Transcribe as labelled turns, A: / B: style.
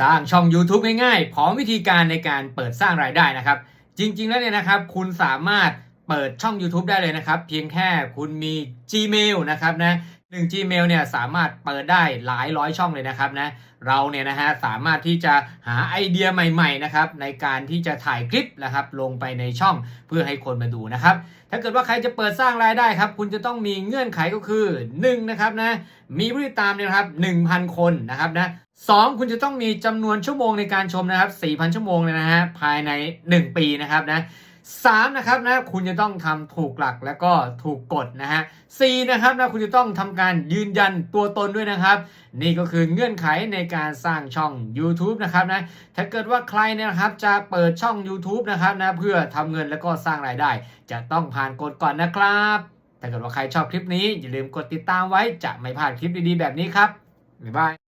A: สร้างช่อง YouTube ง่ายๆ พร้อมวิธีการในการเปิดสร้างรายได้นะครับ จริงๆ แล้วเนี่ยนะครับ คุณสามารถเปิดช่อง YouTube ได้เลยนะครับ เพียงแค่คุณมี Gmail นะครับนะ หนึ่ง Gmail เนี่ยสามารถเปิดได้หลายร้อยช่องเลยนะครับนะเราเนี่ยนะฮะสามารถที่จะหาไอเดียใหม่ๆนะครับในการที่จะถ่ายคลิปนะครับลงไปในช่องเพื่อให้คนมาดูนะครับถ้าเกิดว่าใครจะเปิดสร้างรายได้ครับ คุณจะต้องมีเงื่อนไขก็คือ1นะครับนะมีผู้ติดตามเนี่ยนะครับ1,000 คนนะครับนะสองคุณจะต้องมีจำนวนชั่วโมงในการชมนะครับ4,000 ชั่วโมงเลยนะฮะภายใน 1 ปีนะครับนะ สามนะครับนะคุณจะต้องทำถูกหลักแล้วก็ถูกกฎนะฮะสี่นะครับนะคุณจะต้องทำการยืนยันตัวตนด้วยนะครับ นี่ก็คือเงื่อนไขในการสร้างช่อง YouTube นะครับนะถ้าเกิดว่าใครเนี่ยนะครับจะเปิดช่อง YouTube นะครับนะเพื่อทำเงินแล้วก็สร้างรายได้ จะต้องผ่านกฎก่อนนะครับถ้าเกิดว่าใครชอบคลิปนี้อย่าลืมกดติดตามไว้จะไม่พลาดคลิปดีๆแบบนี้ครับบ๊ายบาย